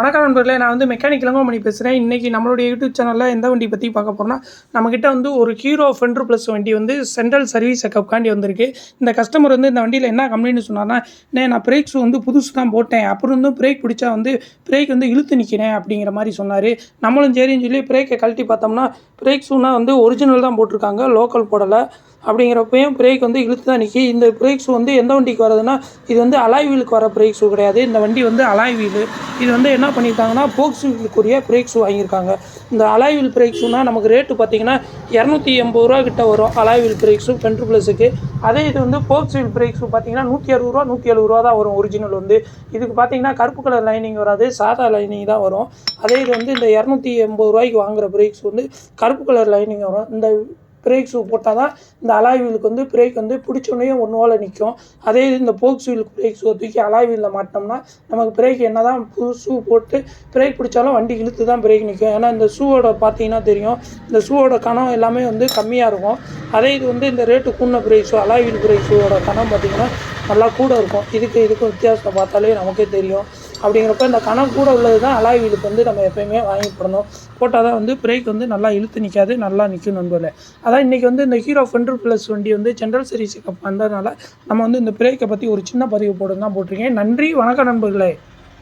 வணக்கம் நண்பர்களே நான் வந்து மெக்கானிக் இளங்கோமணி பேசுகிறேன் இன்றைக்கி நம்மளுடைய யூடியூப் சேனலில் எந்த வண்டி பற்றி பார்க்க போகிறோம்னா நம்மக்கிட்ட வந்து ஒரு ஹீரோ ஃபெண்டர் ப்ளஸ் வண்டி வந்து சென்ட்ரல் சர்வீஸ் செக்கப்காண்டி வந்திருக்கு. இந்த கஸ்டமர் வந்து இந்த வண்டியில் என்ன கம்ப்ளைண்ட் சொன்னார்னா "அண்ணே, நான் பிரேக்ஸ் வந்து புதுசு தான் போட்டேன். அப்புறம் வந்து பிரேக் பிடிச்சா வந்து பிரேக் வந்து இழுத்து நிற்கிறேன் அப்படிங்கிற மாதிரி சொன்னார். நம்மளும் சரின்னு சொல்லி பிரேக்கை கழட்டி பார்த்தோம்னா பிரேக் ஷூனா வந்து ஒரிஜினல் தான் போட்டிருக்காங்க லோக்கல் போடலை. அப்படிங்கிறப்பையும் பிரேக் வந்து இழுத்து தான் நிற்கி இந்த பிரேக் ஷூ வந்து எந்த வண்டிக்கு வருதுன்னா இது வந்து அலாய் வீலுக்கு வர பிரேக் ஷூ கிடையாது. இந்த வண்டி வந்து அலாய் வீலு இது வந்து என்ன பண்ணியிருக்காங்கன்னா போக்ஸுக்குரிய வீலுக்குரிய பிரேக் ஷூ வாங்கியிருக்காங்க. இந்த அலாய்வில் பிரேக் நமக்கு ரேட்டு பார்த்தீங்கன்னா இரநூத்தி எண்பது ரூபா கிட்ட வரும் அலாய்வில் பிரேக்ஸும் பிரேக் ஷூ பென்ட்ரு ப்ளஸுக்கு அதே இது வந்து போக்ஸுவில் பிரேக்ஸும் பிரேக் ஷூ பார்த்தீங்கன்னா நூற்றி அறுபது ரூபா நூற்றி எழுபது ரூபா தான் வரும் ஒரிஜினல் வந்து. இதுக்கு பார்த்தீங்கன்னா கருப்பு கலர் லைனிங் வராது சாதா லைனிங் தான் வரும். அதே இது வந்து இந்த இரநூத்தி எண்பது ரூபாய்க்கு வாங்குகிற பிரேக்ஸ் வந்து கருப்பு கலர் லைனிங் வரும். இந்த பிரேக் ஷூ போட்டால் தான் இந்த அலாய் வீலுக்கு வந்து பிரேக் வந்து பிடிச்சோடனே ஒன்று நிற்கும் அதே இது இந்த போக்ஸ் வீலுக்கு பிரேக் ஷூ தூக்கி அலாய் வீலில் மாட்டினோம்னா நமக்கு பிரேக் என்ன தான் புது ஷூ போட்டு பிரேக் பிடிச்சாலும் வண்டி இழுத்து தான் பிரேக் நிற்கும் ஏன்னா இந்த ஷூவோட பார்த்தீங்கன்னா தெரியும். இந்த ஷூவோட கணம் எல்லாமே வந்து கம்மியாக இருக்கும். அதே இது வந்து இந்த rate கூண்ண brake shoe alloy wheel brake ஷூவோட கனம் பார்த்தீங்கன்னா நல்லா கூட இருக்கும். இதுக்கு இதுக்கும் வித்தியாசத்தை பார்த்தாலே நமக்கே தெரியும். அப்படிங்கிறப்ப இந்த கணம் கூட உள்ளது தான் அலாய் வீலுக்கு வந்து நம்ம எப்பயுமே வாங்கி போடணும். போட்டால் தான் வந்து பிரேக் வந்து நல்லா இழுத்து நிற்காது நல்லா நிற்கும் நண்பர்களே. அதான் இன்றைக்கி வந்து இந்த ஹீரோ ஃபெண்டர் ப்ளஸ் வண்டி வந்து ஜென்ரல் சர்வீஸ் கப் வந்ததுனால நம்ம வந்து இந்த பிரேக்கை பற்றி ஒரு சின்ன பதிவு போட்டு தான் போட்டிருக்கேன். நன்றி வணக்கம் நண்பர்களே.